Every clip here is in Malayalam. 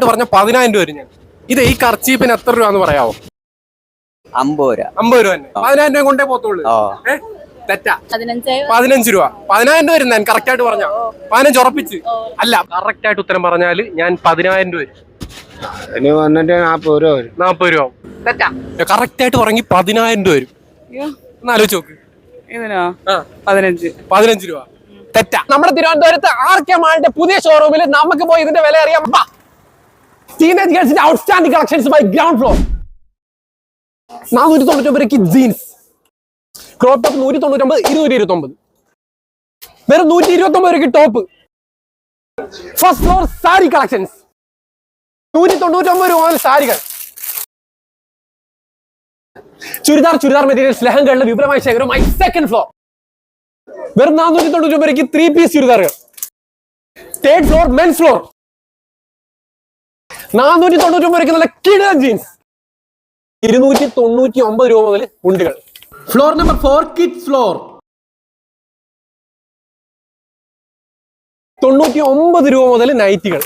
ആയിട്ട് പറഞ്ഞ പതിനായിരം രൂപ വരും ഞാൻ. ഇത് ഈ കർച്ചീപ്പിന് എത്ര രൂപ എന്ന് പറയാവോ? അമ്പത് രൂപ. അമ്പത് രൂപ തന്നെ. പതിനായിരം രൂപ കൊണ്ടേ പോത്തുള്ളൂ ഏ? തെറ്റാ. പതിനഞ്ച് രൂപ. പതിനായിരം രൂപ വരുന്ന ഞാൻ കറക്റ്റ് ആയിട്ട് പറഞ്ഞ. പതിനഞ്ച് ഉറപ്പിച്ച്. അല്ല കറക്റ്റ് ആയിട്ട് ഉത്തരം പറഞ്ഞാൽ ഞാൻ പതിനായിരം രൂപ വന്നിട്ട് രൂപ വരും. നാപ്പത് രൂപ തെറ്റാ. കറക്റ്റ് ആയിട്ട് പറഞ്ഞി പതിനായിരം രൂപ വരും. ഒന്ന് ആലോചിച്ച് നോക്ക്. പതിനഞ്ച്. രൂപ. തെറ്റാ. നമ്മുടെ തിരുവനന്തപുരത്ത് ആർ കെ മാളിന്റെ പുതിയ ഷോറൂമിൽ നമുക്ക് പോയി ഇതിന്റെ വില അറിയാം. Teenage ഗേൾസിന്റെ outstanding collections by ground floor നാനൂറ്റി തൊണ്ണൂറ്റി ജീൻസ് ക്രോപ്പ് ടോപ്പ് നൂറ്റി തൊണ്ണൂറ്റൊമ്പത് ഇരുന്നൂറ്റി ഇരുപത്തി ഒമ്പത് വെറും നൂറ്റി ഇരുപത്തി ഒമ്പത് രൂപയ്ക്ക് top first floor sari collections നൂറ്റി തൊണ്ണൂറ്റൊമ്പത് രൂപ സാരികൾ. ചുരിദാർ ചുരിദാർ മെറ്റീരിയൽസ് ലെഹങ്കകളുടെ വിപുലമായ ശേഖരവുമായി സെക്കൻഡ് ഫ്ലോർ വെറും നാനൂറ്റി തൊണ്ണൂറ്റി രൂപയ്ക്ക് ത്രീ പീസ് ചുരിദാറുകൾ. തേർഡ് ഫ്ലോർ മെൻസ് ഫ്ലോർ നാനൂറ്റി തൊണ്ണൂറ്റി ഒമ്പത് നല്ല കിട ജീൻസ് ഇരുന്നൂറ്റി തൊണ്ണൂറ്റി ഒമ്പത് രൂപ മുതൽ മുണ്ടുകൾ floor number four kids floor തൊണ്ണൂറ്റി ഒമ്പത് രൂപ മുതൽ നൈറ്റികൾ.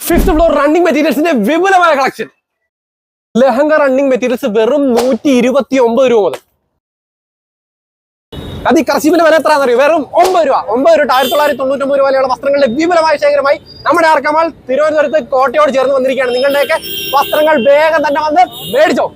ഫിഫ്ത് ഫ്ലോർ റണ്ണിംഗ് മെറ്റീരിയൽസിന്റെ വിപുലമായ കളക്ഷൻ ലഹങ്ക റണ്ണിംഗ് മെറ്റീരിയൽസ് വെറും നൂറ്റി ഇരുപത്തി ഒമ്പത് രൂപ മുതൽ. അത് ഈ കർശീമിന്റെ വില എത്രയാണെന്ന് അറിയോ വെറും ഒമ്പത് രൂപ. ഒമ്പത് രൂപ. ആയിരത്തി തൊള്ളായിരത്തി തൊണ്ണൂറ്റൊമ്പത് രൂപ വിലയുള്ള വസ്ത്രങ്ങളുടെ വിപുലമായ ശേഖരമായി നമ്മുടെ ആർക്കമാൾ തിരുവനന്തപുരത്ത് കോട്ടയോട് ചേർന്ന് വന്നിരിക്കുകയാണ്. നിങ്ങളുടെയൊക്കെ വസ്ത്രങ്ങൾ വേഗം തന്നെ വന്ന് മേടിച്ചോ.